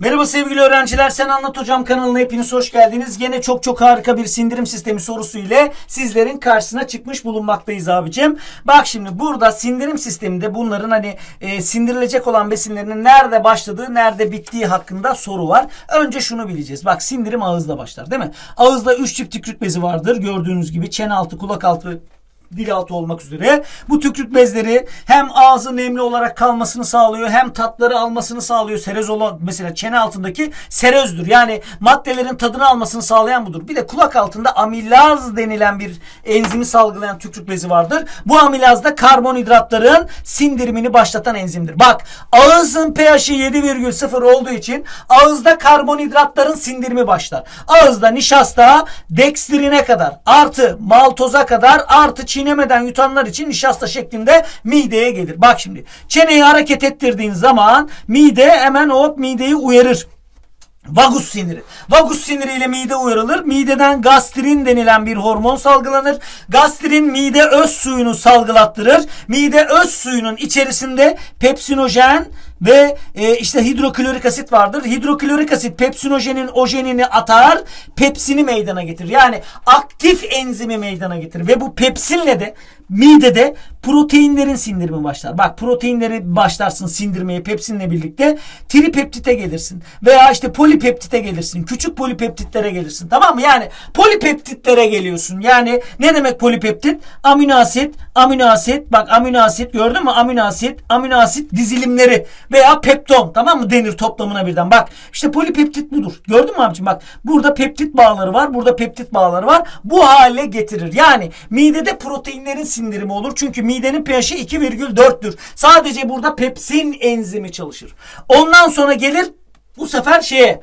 Merhaba sevgili öğrenciler. Sen Anlat Hocam kanalına hepiniz hoş geldiniz. Gene çok çok harika bir sindirim sistemi sorusu ile sizlerin karşısına çıkmış bulunmaktayız abicim. Bak şimdi burada sindirim sisteminde bunların hani e, sindirilecek olan besinlerinin nerede başladığı, nerede bittiği hakkında soru var. Önce şunu bileceğiz. Bak sindirim ağızda başlar değil mi? Ağızda 3 çift tükürük bezi vardır. Gördüğünüz gibi çene altı, kulak altı, dil altı olmak üzere bu tükürük bezleri hem ağzı nemli olarak kalmasını sağlıyor hem tatları almasını sağlıyor. Serez olan mesela çene altındaki serözdür. Yani maddelerin tadını almasını sağlayan budur. Bir de kulak altında amilaz denilen bir enzimi salgılayan tükürük bezi vardır. Bu amilaz da karbonhidratların sindirimini başlatan enzimdir. Bak ağızın pH'i 7,0 olduğu için ağızda karbonhidratların sindirimi başlar. Ağızda nişasta dekstrine kadar artı maltoza kadar artı çiğnemeden yutanlar için nişasta şeklinde mideye gelir. Bak şimdi çeneyi hareket ettirdiğin zaman mide hemen o mideyi uyarır. Vagus siniri. Vagus siniriyle mide uyarılır. Mideden gastrin denilen bir hormon salgılanır. Gastrin mide öz suyunu salgılattırır. Mide öz suyunun içerisinde pepsinojen ve e, işte hidroklorik asit vardır. Hidroklorik asit pepsinojenin ojenini atar, pepsini meydana getirir. Yani aktif enzimi meydana getirir ve bu pepsinle de midede proteinlerin sindirimi başlar. Bak proteinleri başlarsın sindirmeye pepsinle birlikte tripeptite gelirsin veya işte polipeptite gelirsin. Küçük polipeptitlere gelirsin. Tamam mı? Yani polipeptitlere geliyorsun. Yani ne demek polipeptit? Amino asit, amino asit. Bak amino asit gördün mü? Amino asit, amino asit dizilimleri veya peptom tamam mı denir toplamına birden. Bak işte polipeptit budur. Gördün mü abicim? Bak burada peptit bağları var. Burada peptit bağları var. Bu hale getirir. Yani midede proteinlerin sindirimi olur. Çünkü midenin pH'i 2,4'tür. Sadece burada pepsin enzimi çalışır. Ondan sonra gelir bu sefer şeye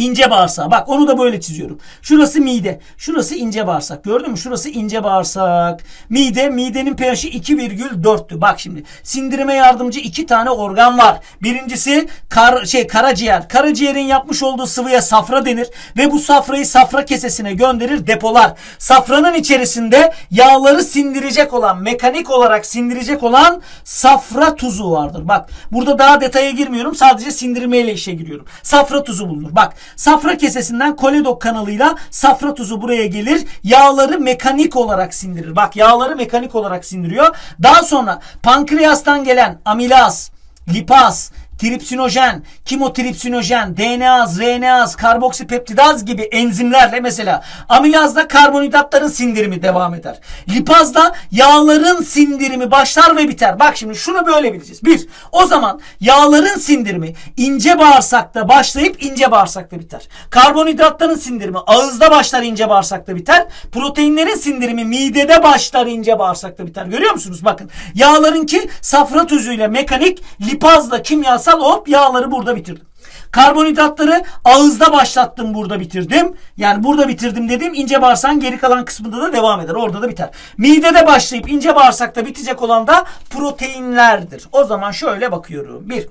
İnce bağırsağı. Bak onu da böyle çiziyorum. Şurası mide. Şurası ince bağırsak. Gördün mü? Şurası ince bağırsak. Mide, midenin pH'i 2,4'tü. Bak şimdi. Sindirime yardımcı iki tane organ var. Birincisi kar, şey karaciğer. Karaciğerin yapmış olduğu sıvıya safra denir ve bu safrayı safra kesesine gönderir, depolar. Safranın içerisinde yağları sindirecek olan, mekanik olarak sindirecek olan safra tuzu vardır. Bak burada daha detaya girmiyorum. Sadece sindirmeyle işe giriyorum. Safra tuzu bulunur. Bak safra kesesinden koledok kanalıyla safra tuzu buraya gelir. Yağları mekanik olarak sindirir. Bak yağları mekanik olarak sindiriyor. Daha sonra pankreastan gelen amilaz, lipaz, tripsinojen, kimotripsinojen, DNAz, RNAz, karboksipeptidaz gibi enzimlerle mesela amilazda karbonhidratların sindirimi devam eder. Lipazda yağların sindirimi başlar ve biter. Bak şimdi şunu böyle bileceğiz. Bir, o zaman yağların sindirimi ince bağırsakta başlayıp ince bağırsakta biter. Karbonhidratların sindirimi ağızda başlar ince bağırsakta biter. Proteinlerin sindirimi midede başlar ince bağırsakta biter. Görüyor musunuz? Bakın yağlarınki safra tuzuyla mekanik, lipazla kimyasal hop yağları burada bitirdim. Karbonhidratları ağızda başlattım burada bitirdim. Yani burada bitirdim dedim. ince bağırsağın geri kalan kısmında da devam eder. Orada da biter. Midede başlayıp ince bağırsakta bitecek olan da proteinlerdir. O zaman şöyle bakıyorum. Bir.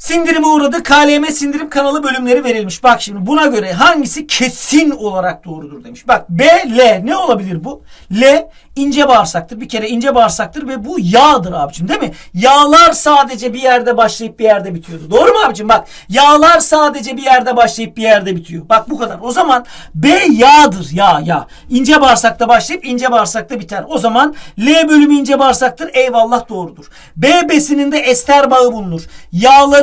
Sindirime uğradı. KLM sindirim kanalı bölümleri verilmiş. Bak şimdi buna göre hangisi kesin olarak doğrudur demiş. Bak B, L ne olabilir bu? L ince bağırsaktır. Bir kere ince bağırsaktır ve bu yağdır abicim değil mi? Yağlar sadece bir yerde başlayıp bir yerde bitiyordu. Doğru mu abicim? Bak yağlar sadece bir yerde başlayıp bir yerde bitiyor. Bak bu kadar. O zaman B yağdır. Yağ yağ. İnce bağırsakta başlayıp ince bağırsakta biter. O zaman L bölümü ince bağırsaktır. Eyvallah doğrudur. B besininde ester bağı bulunur.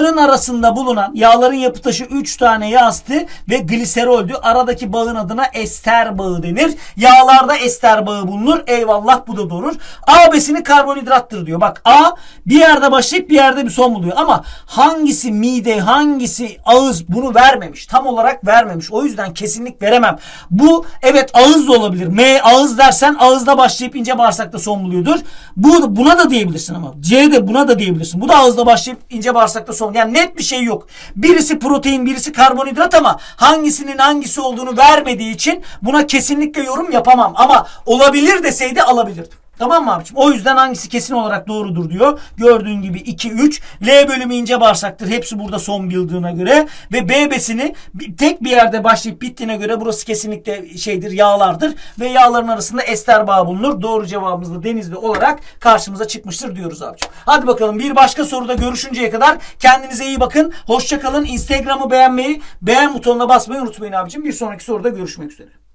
Yağların arasında bulunan yağların yapı taşı 3 tane yağ asidi ve gliseroldü. Aradaki bağın adına ester bağı denir. Yağlarda ester bağı bulunur. Eyvallah bu da doğru. A besini karbonhidrattır diyor. Bak A bir yerde başlayıp bir yerde bir son buluyor. Ama hangisi mide hangisi ağız bunu vermemiş. Tam olarak vermemiş. O yüzden kesinlik veremem. Bu evet ağız da olabilir. M ağız dersen ağızda başlayıp ince bağırsakta son buluyordur. Bu buna da diyebilirsin ama. C de buna da diyebilirsin. Bu da ağızda başlayıp ince bağırsakta son. Yani net bir şey yok. Birisi protein, birisi karbonhidrat ama hangisinin hangisi olduğunu vermediği için buna kesinlikle yorum yapamam. Ama olabilir deseydi alabilirdim. Tamam mı abicim? O yüzden hangisi kesin olarak doğrudur diyor. Gördüğün gibi 2, 3. L bölümü ince bağırsaktır. Hepsi burada son bildiğine göre. Ve B besini tek bir yerde başlayıp bittiğine göre burası kesinlikle şeydir yağlardır. Ve yağların arasında ester bağı bulunur. Doğru cevabımız da denizli olarak karşımıza çıkmıştır diyoruz abicim. Hadi bakalım bir başka soruda görüşünceye kadar kendinize iyi bakın. Hoşçakalın. Instagram'ı beğenmeyi, beğen butonuna basmayı unutmayın abicim. Bir sonraki soruda görüşmek üzere.